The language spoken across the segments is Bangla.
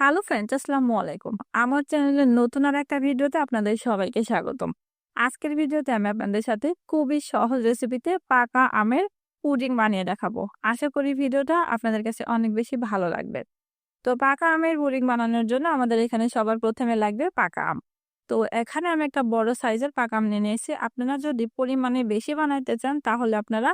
হ্যালো ফ্রেন্ডস আসসালামু আলাইকুম। আমার চ্যানেলের নতুন আর একটা ভিডিওতে আপনাদের সবাইকে স্বাগতম। আজকের ভিডিওতে আমি আপনাদের সাথে খুবই সহজ রেসিপিতে পাকা আমের পুডিং বানিয়ে দেখাবো। আশা করি ভিডিওটা আপনাদের কাছে অনেক বেশি ভালো লাগবে। তো পাকা আমের পুডিং বানানোর জন্য আমাদের এখানে সবার প্রথমে লাগবে পাকা আম। তো এখানে আমি একটা বড় সাইজের পাকা আম নিয়ে নিয়েছি। আপনারা যদি পরিমাণে বেশি বানাইতে চান, তাহলে আপনারা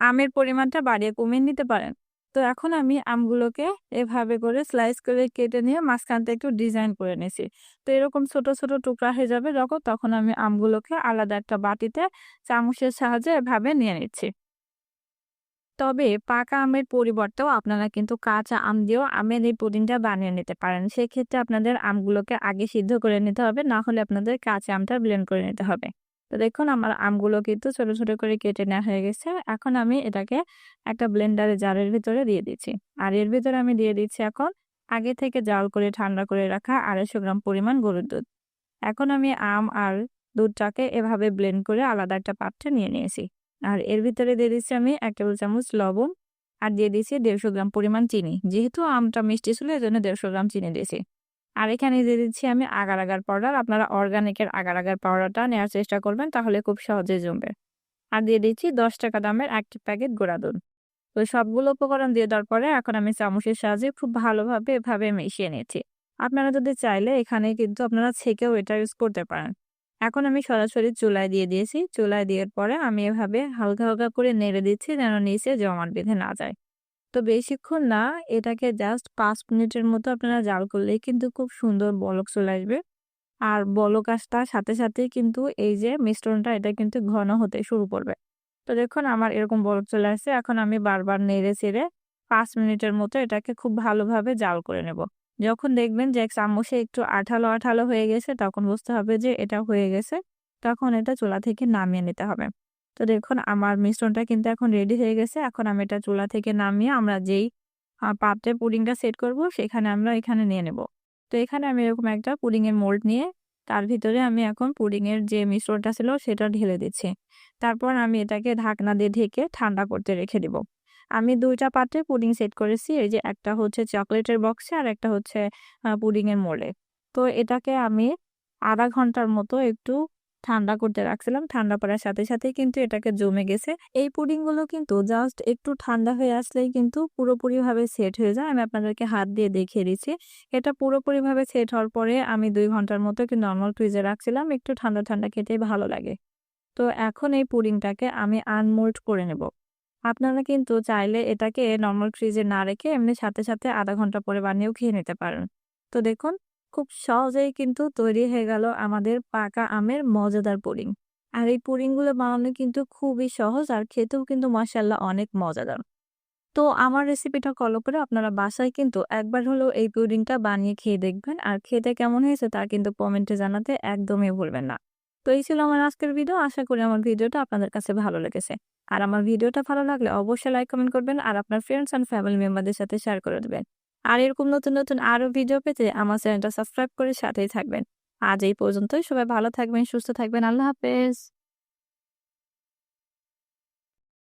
আমের পরিমাণটা বাড়িয়ে কমিয়ে নিতে পারেন। তো এখন আমি আমগুলোকে এভাবে করে স্লাইস করে কেটে নিয়ে মাঝখানটা একটু ডিজাইন করে নিয়েছি। তো এরকম ছোট ছোট টুকরা হয়ে যাবে যখন, তখন আমি আমগুলোকে আলাদা একটা বাটিতে চামচের সাহায্যে এভাবে নিয়ে নিচ্ছি। তবে পাকা আমের পরিবর্তেও আপনারা কিন্তু কাঁচা আম দিয়েও আমের এই পুডিংটা বানিয়ে নিতে পারেন। সেক্ষেত্রে আপনাদের আমগুলোকে আগে সিদ্ধ করে নিতে হবে, না হলে আপনাদের কাঁচা আমটা ব্লেন্ড করে নিতে হবে। তো দেখুন আমার আমগুলো কিন্তু ছোট ছোট করে কেটে নেওয়া হয়ে গেছে। এখন আমি এটাকে একটা ব্লেন্ডারে জারের ভিতরে দিয়ে দিচ্ছি। আর এর ভিতরে আমি দিয়ে দিচ্ছি এখন আগে থেকে জাল করে ঠান্ডা করে রাখা আড়াইশো গ্রাম পরিমাণ গরুর দুধ। এখন আমি আম আর দুধটাকে এভাবে ব্লেন্ড করে আলাদা একটা পাত্রে নিয়ে নিয়েছি। আর এর ভিতরে দিয়ে দিচ্ছি আমি এক টেবিল চামচ লবণ। আর দিয়ে দিয়েছি দেড়শো গ্রাম পরিমাণ চিনি। যেহেতু আমটা মিষ্টি ছিল জন্য দেড়শো গ্রাম চিনি দিয়েছি। আর এখানে দিয়ে দিচ্ছি আমি আগার আগার পাউডার আপনারা অর্গানিকের আগার আগার পাউডারটা নেওয়ার চেষ্টা করবেন, তাহলে খুব সহজে জমবে। আর দিয়ে দিচ্ছি দশ টাকা দামের একটি প্যাকেট গোড়া দুধ। তো সবগুলো উপকরণ দিয়ে দেওয়ার পরে এখন আমি চামচের সাহায্যে খুব ভালোভাবে এভাবে মিশিয়ে নিয়েছি আপনারা যদি চাইলে এখানে কিন্তু আপনারা ছেঁকেও এটা ইউজ করতে পারেন। এখন আমি সরাসরি চুলায় দিয়ে দিয়েছি। চুলায় দেওয়ার পরে আমি এভাবে হালকা হালকা করে নেড়ে দিচ্ছি যেন নিচে জমাট বেঁধে না যায়। তো বেশিক্ষণ না, এটাকে জাস্ট পাঁচ মিনিটের মতো আপনারা জাল করলেই কিন্তু খুব সুন্দর বলক চলে আসবে। আর বলক আসার সাথে সাথে কিন্তু এই যে মিশ্রণটা, এটা কিন্তু ঘন হতে শুরু করবে। তো দেখুন, আমার এরকম বলক চলে আসছে। এখন আমি বারবার নেড়ে চেড়ে পাঁচ মিনিটের মতো এটাকে খুব ভালোভাবে জাল করে নেব। যখন দেখবেন যে চামচে একটু আঠালো আঠালো হয়ে গেছে, তখন বুঝতে হবে যে এটা হয়ে গেছে। তখন এটা চুলা থেকে নামিয়ে নিতে হবে। তো দেখুন, আমার মিশ্রণটা কিন্তু এখন রেডি হয়ে গেছে। এখন আমি এটা চুলা থেকে নামিয়ে আমরা যেই পাত্রে পুডিংটা সেট করব, সেখানে আমরা এখানে নিয়ে নেব। তো এখানে আমি এরকম একটা পুডিংয়ের মোল্ড নিয়ে, তার ভিতরে আমি এখন পুডিংয়ের যে মিশ্রণটা ছিল, সেটা ঢেলে দিচ্ছি। তারপর আমি এটাকে ঢাকনা দিয়ে ঢেকে ঠান্ডা করতে রেখে দিব। আমি দুইটা পাত্রে পুডিং সেট করেছি, এই যে একটা হচ্ছে চকলেটের বক্সে আর একটা হচ্ছে পুডিংয়ের মোড়ে তো এটাকে আমি আধা ঘণ্টার মতো একটু ঠান্ডা করতে রাখছিলাম। ঠান্ডা পড়ার সাথে সাথে কিন্তু এটাকে জমে গেছে। এই পুডিংগুলো কিন্তু জাস্ট একটু ঠান্ডা হয়ে আসলেই কিন্তু পুরোপুরি ভাবে সেট হয়ে যায়। আমি আপনাদেরকে হাত দিয়ে দেখিয়ে দিচ্ছি। এটা পুরোপুরি ভাবে সেট হওয়ার পরে আমি দুই ঘণ্টার মতো একটু নর্মাল ফ্রিজে রাখছিলাম। একটু ঠান্ডা ঠান্ডা খেতে ভালো লাগে। তো এখন এই পুডিংটাকে আমি আনমোল্ড করে নেব। আপনারা কিন্তু চাইলে এটাকে নর্মাল ফ্রিজে না রেখে এমনি সাথে সাথে আধা ঘণ্টা পরে বানিয়েও খেয়ে নিতে পারেন। তো দেখুন খুব সহজেই কিন্তু তৈরি হয়ে গেল আমাদের পাকা আমের মজাদার পুডিং। আর এই পুডিংগুলো বানানো কিন্তু খুবই সহজ আর খেতেও কিন্তু মাসাল্লাহ অনেক মজাদার। তো আমার রেসিপিটা ফলো করে আপনারা বাসায় কিন্তু একবার হলেও এই পুডিংটা বানিয়ে খেয়ে দেখবেন আর খেতে কেমন হয়েছে তা কিন্তু কমেন্টে জানাতে একদমই ভুলবেন না। তো এই ছিল আমার আজকের ভিডিও, আশা করি আমার ভিডিওটা আপনাদের কাছে ভালো লেগেছে। আর আমার ভিডিওটা ভালো লাগলে অবশ্যই লাইক, কমেন্ট করবেন আর আপনার ফ্রেন্ডস অ্যান্ড ফ্যামিলি মেম্বারদের সাথে শেয়ার করে দেবেন। আর এরকম নতুন নতুন আরও ভিডিও পেতে আমার চ্যানেলটা সাবস্ক্রাইব করে সাথেই থাকবেন। আজ এই পর্যন্তই। সবাই ভালো থাকবেন, সুস্থ থাকবেন। আল্লাহ হাফেজ।